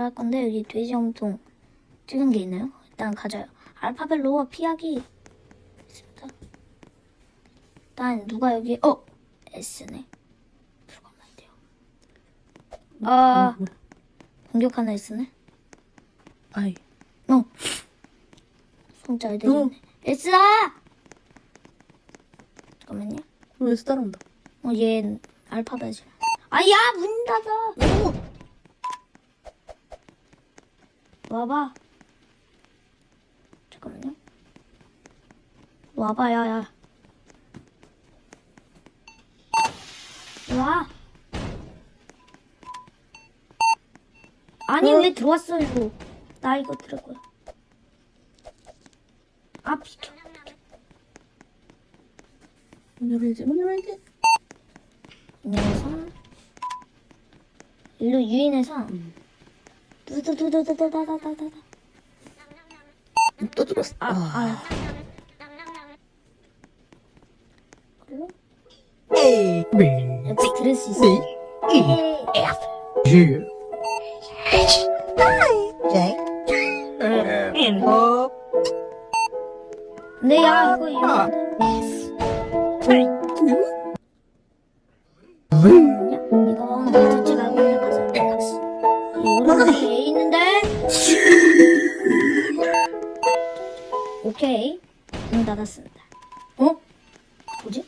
할 건데 여기 돼지 엄통 찍은 게 있나요? 일단 가져요. 알파벳로 피하기 있습니다. 일단 누가 여기 어 S네. 들어가면 안 돼요. 아 뭐, 공격하는 S네. 아이. 어. 손잘 되겠네. 어. S다. 잠깐만요. 왜 따라온다? 어, 얘 알파벳이. 아야 문 닫아. 와봐. 잠깐만요. 와봐 야 야. 와. 아니 어? 왜 들어왔어 이거? 나 이거 들을 거야. 아 비켜. 문 열어야지, 문 열어야지. 유인해서 일로 유인해서 음. 두두두두두두다다다다 또 들었어. 아, 아. 그리고 에이, 네. 옆에 들을 수 있어. 네. 에이, 유. J. N. 어. 근데 야 이거 이거 오케이. 문 닫았습니다. 어? 뭐지?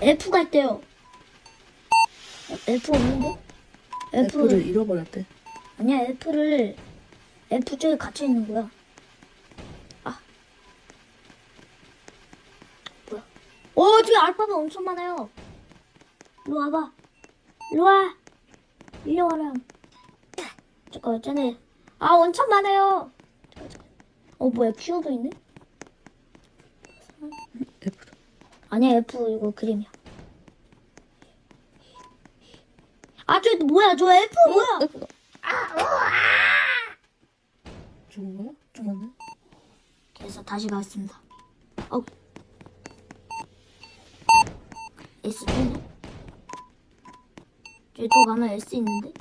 F 갈 때요. 어, F 없는데? F를 F를 잃어버렸대. 아니야 F를 F 쪽에 갇혀 있는 거야. 아 뭐야? 오 저기 알파벳 엄청 많아요. 일로 와봐. 일로 와. 일로 와라. 잠깐 전에 아 엄청 많아요. 잠깐 잠깐. 어 뭐야 Q도 있네? F. 아니야 F 이거 그림이야. 아 저 뭐야 저 F 뭐야? F가. 죽은 거야? 죽었네? 그래서 다시 가겠습니다. 어. S 있네. 저기 또 가면 S 있는데?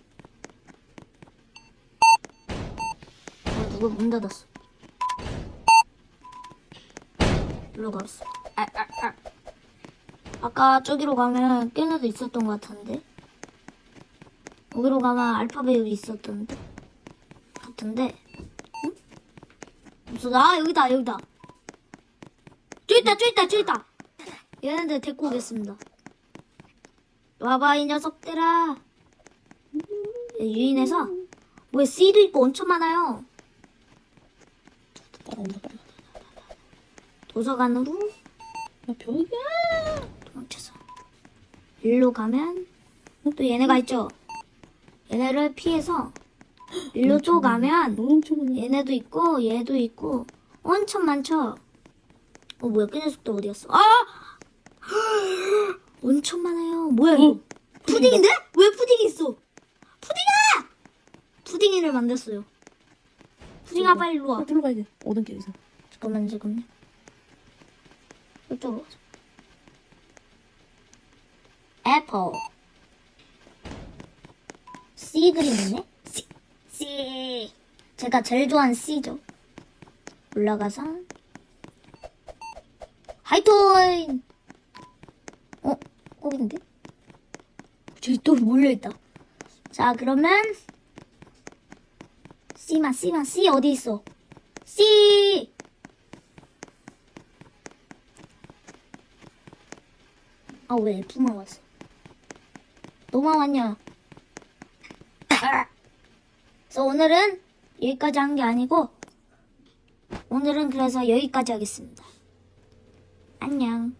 어, 누가 문 닫았어. 일로 가겠어. 아, 아, 아. 아까 저기로 가면 깨네도 있었던 것 같은데? 여기로 가면 알파벳이 있었던데? 같은데? 없어. 아, 여기다, 여기다. 저기 있다, 저기 있다, 저기 있다. 얘네들 데리고 오겠습니다. 와봐, 이 녀석들아. 예, 유인해서. 뭐야, C도 있고 엄청 많아요. 도서관으로 나 벽이야. 도망쳐서. 일로 가면 또 얘네가 있죠. 얘네를 피해서 일로 또 가면. 얘네도 있고 얘도 있고 엄청 많죠. 어 뭐야 끄는 속도 어디 갔어? 아 엄청 많아요. 뭐야 이거? 푸딩인데? 왜 푸딩이 있어? 푸딩아! 푸딩이를 만들었어요. 푸딩아 빨리 일로 와. 아, 들어가야 돼. 오던 길에서. 잠깐만 잠깐만. 이쪽으로 가자. 애플. C 그림 있네? C. C. 제가 제일 좋아하는 C죠. 올라가서. 하이토인! 어? 꼭인데? 저기 또 몰려있다. 자, 그러면. C만, C만, C 어디 있어? C! 아, 왜 F만 왔어? 너만 왔냐? 그래서 오늘은 여기까지 한 게 아니고, 오늘은 그래서 여기까지 하겠습니다. 안녕.